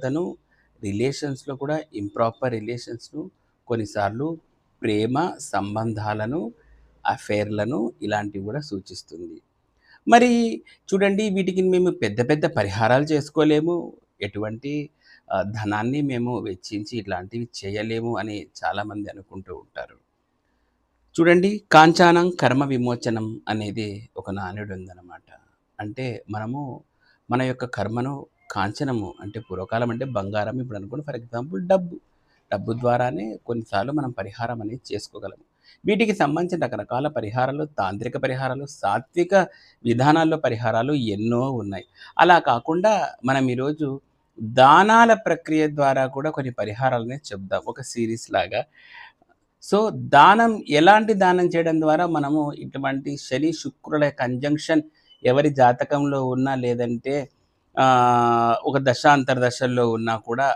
తను రిలేషన్స్‌లో కూడా ఇంప్రాపర్ రిలేషన్స్‌ను కొన్నిసార్లు ప్రేమ సంబంధాలను, అఫేర్లను ఇలాంటివి కూడా సూచిస్తుంది. మరి చూడండి వీటికి మేము పెద్ద పెద్ద పరిహారాలు చేసుకోలేము. ఎటువంటి ధనాన్ని మేము వెచ్చించి ఇట్లాంటివి చేయలేము అని చాలామంది అనుకుంటూ ఉంటారు. చూడండి కాంచానం కర్మ విమోచనం అనేది ఒక నానుడుందనమాట. అంటే మనము మన యొక్క కర్మను కాంచనము అంటే పూర్వకాలం అంటే బంగారం ఇప్పుడు అనుకోండి ఫర్ ఎగ్జాంపుల్ డబ్బు. డబ్బు ద్వారానే కొన్నిసార్లు మనం పరిహారం అనేది చేసుకోగలం. వీటికి సంబంధించిన రకరకాల పరిహారాలు, తాంత్రిక పరిహారాలు, సాత్విక విధానాల్లో పరిహారాలు ఎన్నో ఉన్నాయి. అలా కాకుండా మనం ఈరోజు దానాల ప్రక్రియ ద్వారా కూడా కొన్ని పరిహారాలనే చెప్దాం. ఒక సీరీస్ లాగా. సో, దానం ఎలాంటి దానం చేయడం ద్వారా మనము ఇటువంటి శని, శుక్రుల కంజంక్షన్ ఎవరి జాతకంలో ఉన్నా లేదంటే ఒక దశాంతర దశల్లో ఉన్నా కూడా